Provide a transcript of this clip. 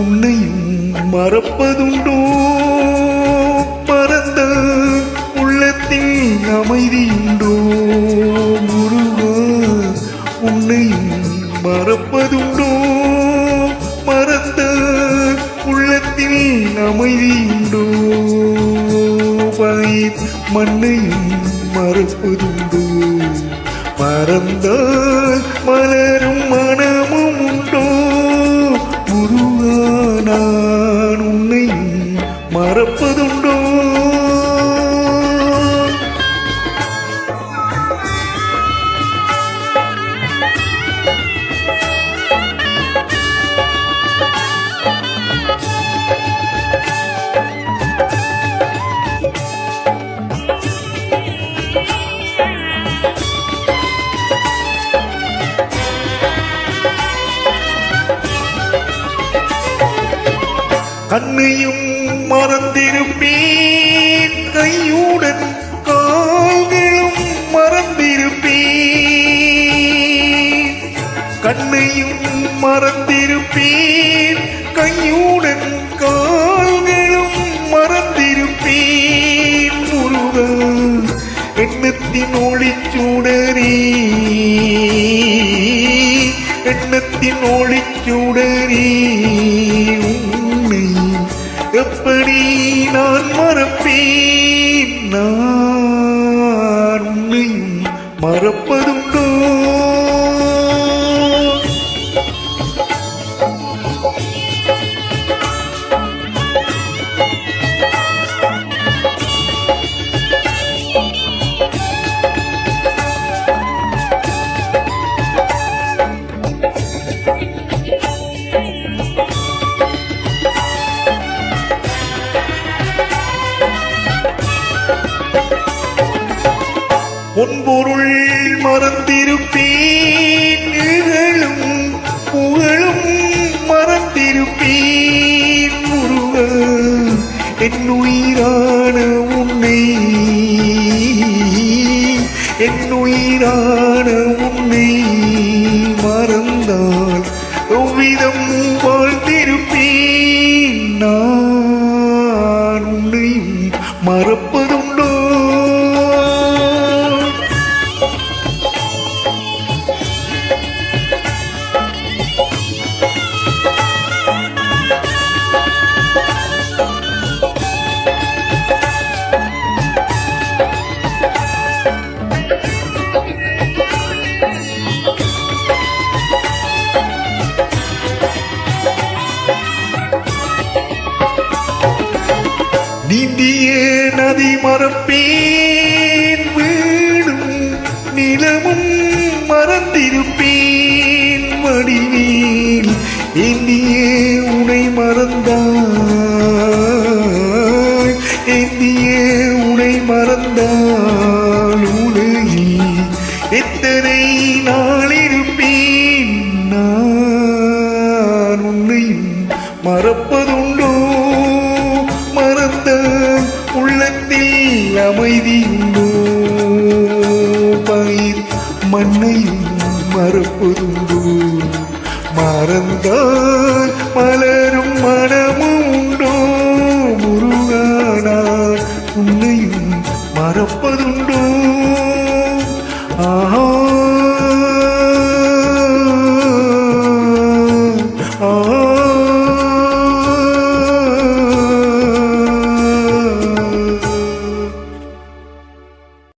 உன்னையும் மறப்பதுண்டோ? பரந்த உள்ளத்தின் அமைதியுண்டோ? முருகா உன்னையும் மறப்பதுண்டோ? மறந்த உள்ளத்தின் அமைதியுண்டோ? பயிர் மண்ணையும் மறப்பதுண்டோ? மறந்தால் கண்ணையும் மறந்திருப்பேன் கையுடன் கால்களும் மறந்திருப்பேன் கண்ணையும் மறந்திருப்பேன் கையுடன் கால்களும் மறந்திருப்பேன் முருகா எண்ணத்தின் ஒளிச்சுடரே எண்ணத்தின் ஒளிச்சுடரே உன்னை எப்படி நான் மறப்பேன்? நான் உன்னை மறப்பதுண்டோ பொன்பொருள் மறந்திருப்பேன். நிகழும் புகழும் மறந்திருப்பேன். முருக என் உயிரான உன்னை என் உயிரான நீந்திய நதி மறப்பேன். வீடும் நிலமும் மறந்திருப்பேன். மடிவேல் எண்ணிய உனை மறந்தாய். எண்ணிய உனை மறந்தால் உலகில் எத்தனை நாளிருப்பேன் நான் உன்னையும் மறப்பதுண்டோ? அமைதியுண்டு பயிர் மண்ணையும் மறப்பதுண்டு மறந்தால் மலரும் மனமும் உண்டோ முருகானால் உன்னையும் மறப்பதுண்டோ?